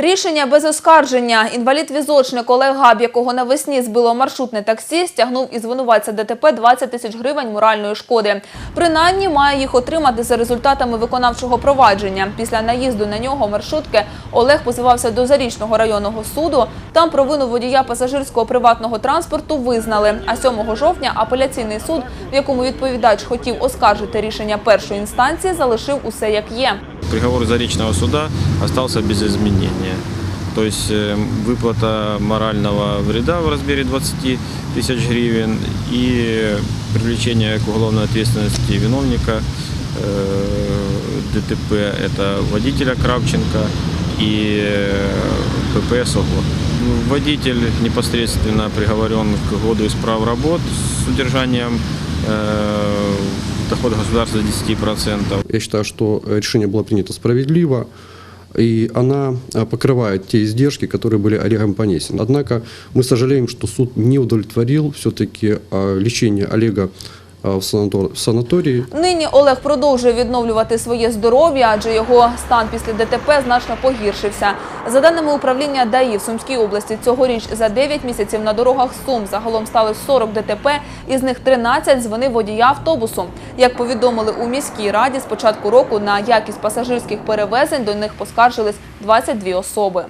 Рішення без оскарження. Інвалід-візочник Олег Габ, якого навесні збило маршрутне таксі, стягнув із винуватця ДТП 20 тисяч гривень моральної шкоди. Принаймні має їх отримати за результатами виконавчого провадження. Після наїзду на нього маршрутки Олег позивався до Зарічного районного суду. Там провину водія пасажирського приватного транспорту визнали. А 7 жовтня апеляційний суд, в якому відповідач хотів оскаржити рішення першої інстанції, залишив усе як є. Приговор Заречного суда остался без изменения. То есть э, выплата морального вреда в размере 20 тысяч гривен и привлечение к уголовной ответственности виновника э, ДТП – это водителя Кравченко и э, ПП «Сокол». Водитель непосредственно приговорен к году исправ работ с удержанием э, дохода государства 10%. Я считаю, что э, решение было принято справедливо, и она э, покрывает те издержки, которые были Олегом понесены. Однако мы сожалеем, что суд не удовлетворил все-таки э, лечение Олега э, в санатор- в санатории. Нині Олег продовжує відновлювати своє здоров'я, адже його стан після ДТП значно погіршився. За даними управління ДАІ в Сумській області, цьогоріч за 9 місяців на дорогах Сум загалом стали 40 ДТП, із них 13 з водія автобусу. Як повідомили у міській раді, з початку року на якість пасажирських перевезень до них поскаржились 22 особи.